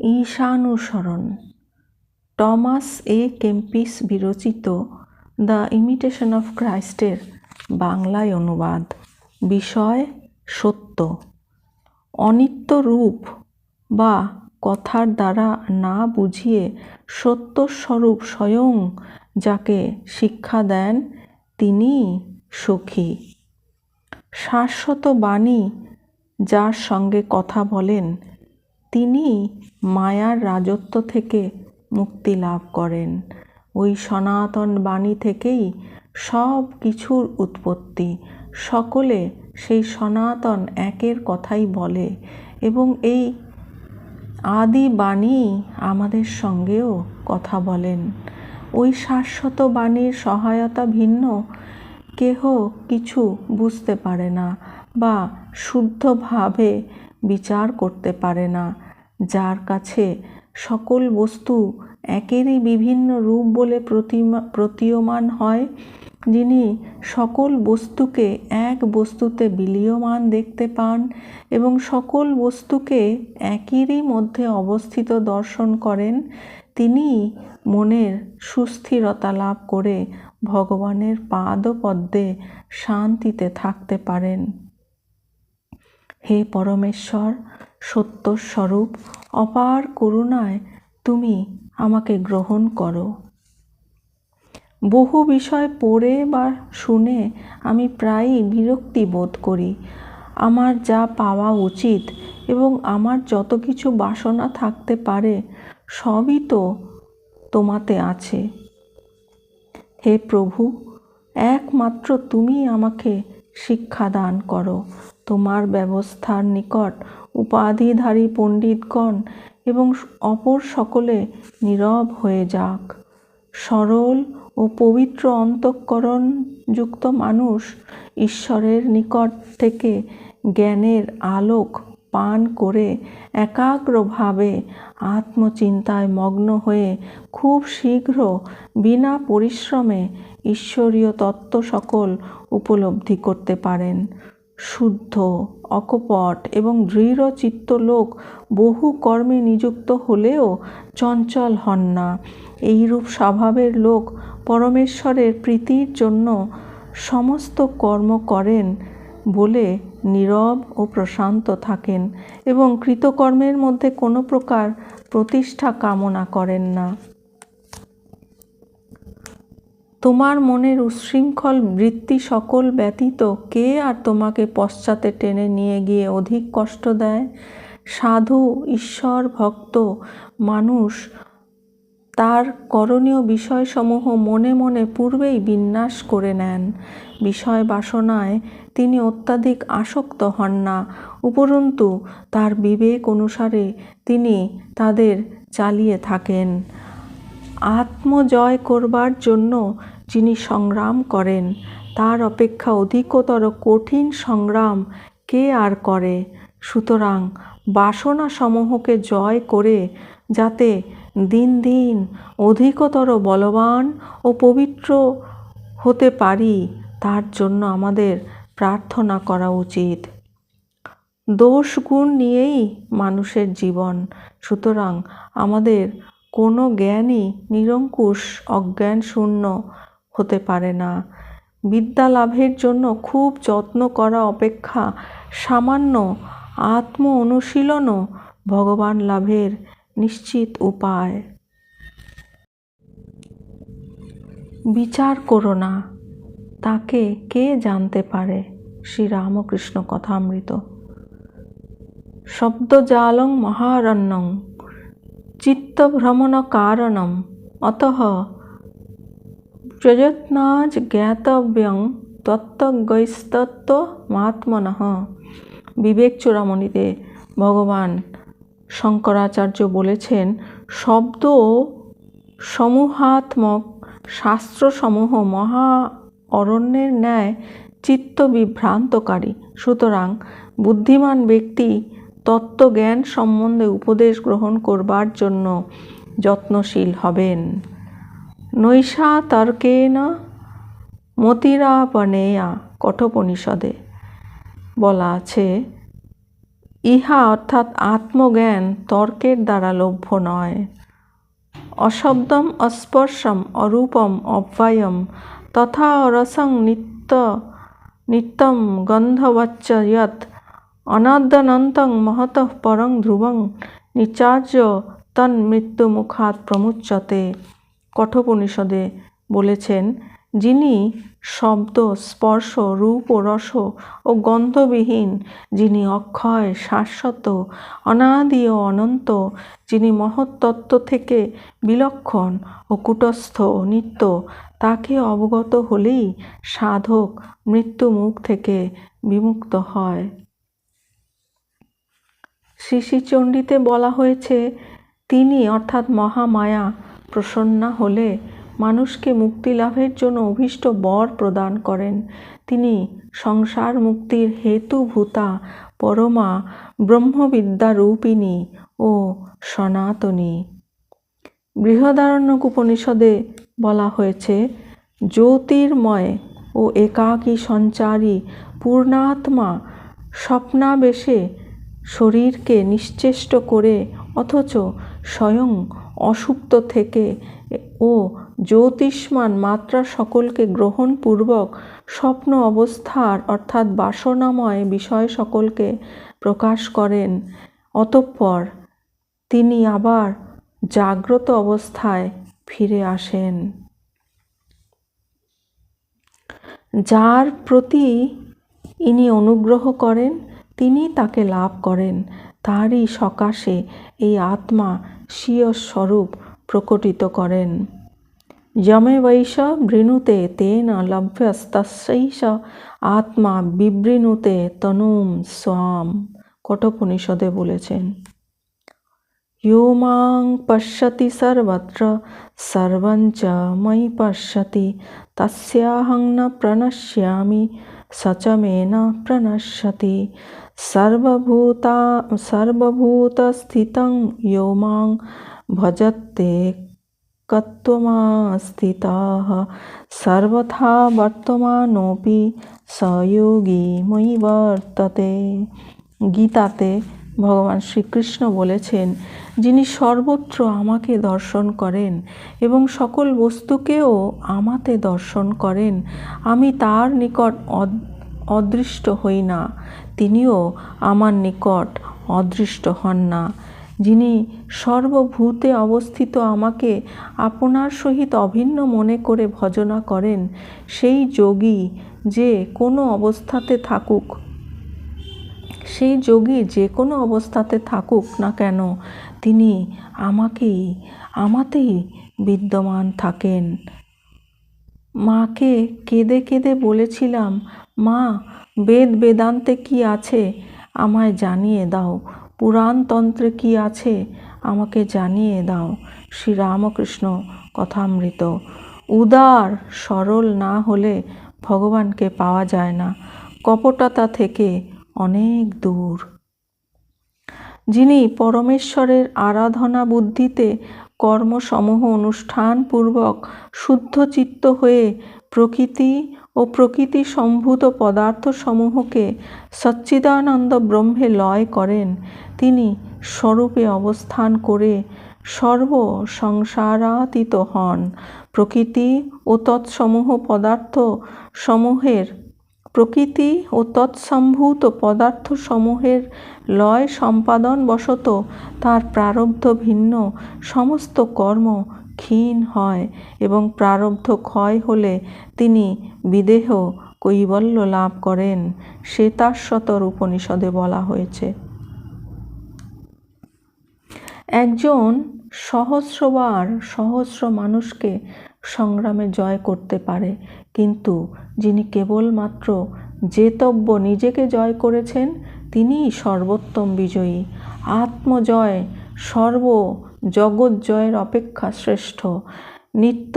ঈশানুসরণ Thomas a Kempis বিরচিত the imitation of ক্রাইস্টের বাংলায় অনুবাদ। বিষয়, সত্য। অনিত্য রূপ বা কথার দ্বারা না বুঝিয়ে সত্যস্বরূপ স্বয়ং যাকে শিক্ষা দেন, তিনি সখী। শাশ্বত বাণী যার সঙ্গে কথা বলেন, তিনি মায়ার রাজত্ব থেকে মুক্তি লাভ করেন। ওই সনাতন বাণী থেকেই সব কিছুর উৎপত্তি। সকলে সেই সনাতন একের কথাই বলে এবং এই আদি বাণী আমাদের সঙ্গেও কথা বলেন। ওই শাশ্বত বাণীর সহায়তা ভিন্ন কেহ কিছু বুঝতে পারে না বা শুদ্ধভাবে বিচার করতে পারে না। যার কাছে সকল বস্তু একেরই বিভিন্ন রূপ বলে প্রতিমা, প্রতীয়মান হয়, যিনি সকল বস্তুকে এক বস্তুতে বিলীয়মান দেখতে পান এবং সকল বস্তুকে একেরই মধ্যে অবস্থিত দর্শন করেন তিনি মনের সুস্থিরতা লাভ করে ভগবানের পাদপদ্মে শান্তিতে থাকতে পারেন। হে পরমেশ্বর, সত্যস্বরূপ, অপার করুণায় তুমি আমাকে গ্রহণ করো। বহু বিষয় পড়ে বা শুনে আমি প্রায়ই বিরক্তি বোধ করি। আমার যা পাওয়া উচিত এবং আমার যত কিছু বাসনা থাকতে পারে, সবই তো তোমাতে আছে। হে প্রভু, একমাত্র তুমি আমাকে শিক্ষা দান করো। তোমার ব্যবস্থার নিকট উপাধিধারী পণ্ডিতগণ এবং অপর সকলে নীরব হয়ে যাক। সরল ও পবিত্র অন্তঃকরণ যুক্ত মানুষ ঈশ্বরের নিকট থেকে জ্ঞানের আলোক পান করে একাগ্রভাবে আত্মচিন্তায় মগ্ন হয়ে খুব শীঘ্র বিনা পরিশ্রমে ঈশ্বরীয় তত্ত্ব সকল উপলব্ধি করতে পারেন। শুদ্ধ, অকপট এবং দৃঢ় চিত্ত লোক বহু কর্মে নিযুক্ত হলেও চঞ্চল হন না। এইরূপ স্বভাবের লোক পরমেশ্বরের প্রীতির জন্য সমস্ত কর্ম করেন বলে নীরব ও প্রশান্ত থাকেন এবং কৃতকর্মের মধ্যে কোনো প্রকার প্রতিষ্ঠা কামনা করেন না। তোমার মনের উচ্ছৃঙ্খল বৃত্তি সকল ব্যতীত কে আর তোমাকে পশ্চাতে টেনে নিয়ে গিয়ে অধিক কষ্ট দেয়? সাধু, ঈশ্বর, ভক্ত, মানুষ তার করণীয় বিষয়সমূহ মনে মনে পূর্বেই বিন্যাস করে নেন। বিষয় বাসনায় তিনি অত্যাধিক আসক্ত হন না। উপরন্তু, তার বিবেক অনুসারে তিনি তাদের চালিয়ে থাকেন। আত্মজয় করবার জন্য যিনি সংগ্রাম করেন, তার অপেক্ষা অধিকতর কঠিন সংগ্রাম কে আর করে? সুতরাং বাসনাসমূহকে জয় করে যাতে দিন দিন অধিকতর বলবান ও পবিত্র হতে পারি, তার জন্য আমাদের প্রার্থনা করা উচিত। দোষ গুণ নিয়েই মানুষের জীবন। সুতরাং আমাদের কোনো জ্ঞানই নিরঙ্কুশ অজ্ঞান শূন্য হতে পারে না। বিদ্যা লাভের জন্য খুব যত্ন করা অপেক্ষা সামান্য আত্ম অনুশীলনও ভগবান লাভের নিশ্চিত উপায়। বিচার করো না। তাকে কে জানতে পারে? শ্রী রামকৃষ্ণ কথামৃত। শব্দজালং মহারণ্যং। চিত্তভ্রমণ কারণম অত প্রযত্নাজ জ্ঞাতব্যং তত্ত্বজ্ঞস্তত্ত্বমাত্মন বিবেক চূড়ামণিতে ভগবান শঙ্করাচার্য বলেছেন, শব্দ সমূহাত্মক শাস্ত্রসমূহ মহা অরণ্যের ন্যায় চিত্ত বিভ্রান্তকারী সুতরাং বুদ্ধিমান ব্যক্তি তত্ত্বজ্ঞান সম্বন্ধে উপদেশ গ্রহণ করবার জন্য যত্নশীল হবেন। নৈশা তর্কেন মতিরাপনেয়া কঠোপনিষদে বলা আছে ইহা অর্থাৎ আত্মজ্ঞান তর্কের দ্বারা লভ্য নয়। অশব্দম অস্পর্শম অরূপম অব্যয়ম তথা রসং নিত্য নিত্যম গন্ধবচ্চ যৎ অনাদ্যনন্তং মহতঃ পরং ধ্রুবং নিচার্য তন মৃত্যুমুখাত প্রমুচ্যতে কঠোপনিষদে বলেছেন যিনি শব্দ, স্পর্শ, রূপ ও রস ও গন্ধবিহীন, যিনি অক্ষয়, শাশ্বত, অনাদি ও অনন্ত, যিনি মহত্তত্ত্ব থেকে বিলক্ষণ ও কুটস্থ ও নিত্য, তাকে অবগত হলেই সাধক মৃত্যু মুখ থেকে বিমুক্ত হয়। শ্রী চণ্ডীতে বলা হয়েছে, তিনি অর্থাৎ মহামায়া প্রসন্না হলে মানুষকে মুক্তি লাভের জন্য অভীষ্ট বর প্রদান করেন। তিনি সংসার মুক্তির হেতুভূতা, পরমা, ব্রহ্মবিদ্যা রূপিণী ও সনাতনী। বৃহদারণ্যক উপনিষদে বলা হয়েছে, জ্যোতির্ময় ও একাকী সঞ্চারী পূর্ণাত্মা স্বপ্নাবেশে শরীরকে নিশ্চেষ্ট করে, অথচ স্বয়ং অসুপ্ত থেকে ও জ্যোতিষ্মান মাত্রা সকলকে গ্রহণপূর্বক স্বপ্ন অবস্থার অর্থাৎ বাসনাময় বিষয় সকলকে প্রকাশ করেন। অতঃপর তিনি আবার জাগ্রত অবস্থায় ফিরে আসেন। যার প্রতি ইনি অনুগ্রহ করেন, তিনি তাকে লাভ করেন। তারই সকাশে এই আত্মা স্বীয় স্বরূপ প্রকটিত করেন। যমে বৈষ ভৃণুতে তেন লভ্যস্তস্যৈষ আত্মা বিবৃণুতে তনুম স্বাম কঠোপনিষদে বলেছেন ইয়োমাং পশ্যতি সর্বত্র সর্বঞ্চ ময়ি পশ্যতি তস্যাহং ন প্রণশ্যামি সচ মে ন প্রণশ্যতি সর্বভূতা সর্বভূতস্থিতং ইয়োমাং ভজতে कत्वमास्थितः सर्वथा বর্তমানোপি সয়োগী মই বর্ততে গীতাতে ভগবান শ্রীকৃষ্ণ বলেছেন যিনি সর্বত্র আমাকে দর্শন করেন এবং সকল বস্তুকেও আমাতে দর্শন করেন আমি তার নিকট অদৃষ্ট হই না তিনিও আমার নিকট অদৃষ্ট হন না যিনি সর্বভূতে অবস্থিত আমাকে আপনার সহিত অভিন্ন মনে করে ভজনা করেন, সেই যোগী যে কোনো অবস্থাতে থাকুক। সেই যোগী যে কোনো অবস্থাতে থাকুক না কেন, তিনি আমাকেই, আমাতেই বিদ্যমান থাকেন। মাকে কেঁদে কেঁদে বলেছিলাম, মা, বেদ বেদান্তে কি আছে? আমায় জানিয়ে দাও। পুরাণতন্ত্রে কি আছে? আমাকে জানিয়ে দাও। শ্রীরামকৃষ্ণ কথামৃত। উদার, সরল না হলে ভগবানকে পাওয়া যায় না। কপটতা থেকে অনেক দূর। যিনি পরমেশ্বরের আরাধনা বুদ্ধিতে কর্মসমূহ অনুষ্ঠানপূর্বক শুদ্ধ চিত্ত হয়ে প্রকৃতি ও প্রকৃতি সম্ভূত পদার্থসমূহকে সচ্চিদানন্দ ব্রহ্মে লয় করেন। তিনি স্বরূপে অবস্থান করে সর্ব সংসারাতীত হন। প্রকৃতি ও তৎসমূহ পদার্থ সমূহের প্রকৃতি ও তৎসম্ভূত পদার্থসমূহের লয় সম্পাদন বশত তার প্রারব্ধ ভিন্ন সমস্ত কর্ম ক্ষীণ হয় এবং প্রারব্ধ ক্ষয় হলে তিনি বিদেহ কৈবল্য লাভ করেন শ্বেতাশ্বতর উপনিষদে বলা হয়েছে। একজন সহস্রবার সহস্র মানুষকে সংগ্রামে জয় করতে পারে, কিন্তু যিনি কেবলমাত্র জেতব্য নিজেকে জয় করেছেন, তিনিই সর্বোত্তম বিজয়ী। আত্মজয় সর্ব জগৎ জয়ের অপেক্ষা শ্রেষ্ঠ। নিত্য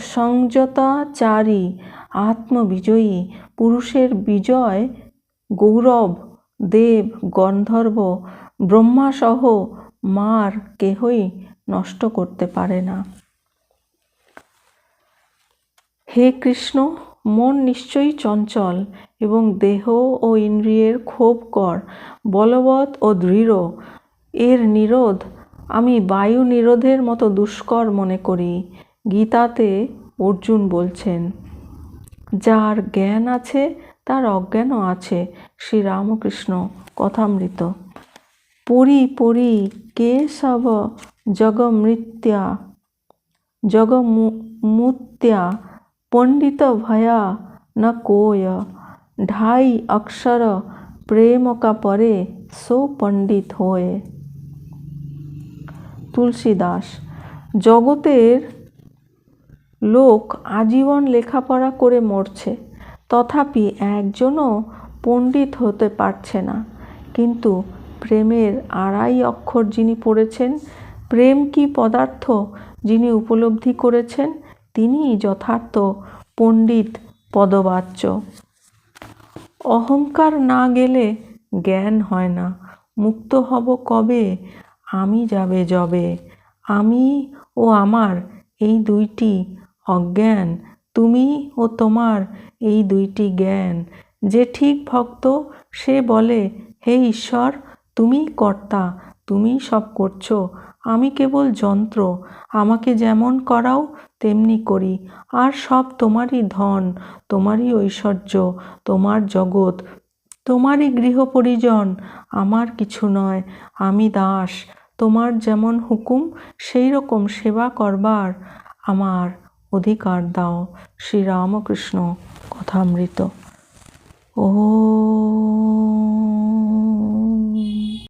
সংযতাচারী, আত্মবিজয়ী, পুরুষের বিজয়, গৌরব, দেব, গন্ধর্ব, ব্রহ্মাসহ মার কেহই নষ্ট করতে পারে না। হে কৃষ্ণ, মন নিশ্চয়ই চঞ্চল এবং দেহ ও ইন্দ্রিয়ের ক্ষোভ কর, বলবৎ ও দৃঢ়। এর নিরোধ আমি বায়ু নিরোধের মতো দুষ্কর মনে করি, গীতাতে অর্জুন বলছেন। যার জ্ঞান আছে, তার অজ্ঞানও আছে শ্রী রামকৃষ্ণ কথামৃত। পরি পরি কেশব জগমৃত্যা জগমুত্যা পণ্ডিত ভয়া না কোয়। ঢাই অক্ষর প্রেম কা পরে সো পণ্ডিত হয়ে। তুলসী দাস জগতের লোক আজীবন লেখাপড়া করে মরছে। তথাপি একজনও পণ্ডিত হতে পারছে না। কিন্তু প্রেমের আড়াই অক্ষর যিনি পড়েছেন, প্রেম কি পদার্থ যিনি উপলব্ধি করেছেন তিনি যথার্থ পণ্ডিত পদবাচ্য। অহংকার না গেলে জ্ঞান হয় না। মুক্ত হব কবে? আমি যাবে যবে। আমি ও আমার এই দুইটি অজ্ঞান, তুমি ও তোমার এই দুইটি জ্ঞান। যে ঠিক ভক্ত, সে বলে, হে ঈশ্বর, তুমি কর্তা, তুমি সব করছ। আমি কেবল যন্ত্র, আমাকে যেমন করাও, তেমনি করি। আর সব তোমারই ধন, তোমারই ঐশ্বর্য, তোমার জগৎ, তোমারই গৃহ পরিজন আমার কিছু নয়, আমি দাস তোমার যেমন হুকুম সেই রকম সেবা করবার আমার অধিকার দাও। শ্রীরামকৃষ্ণ কথামৃত। ও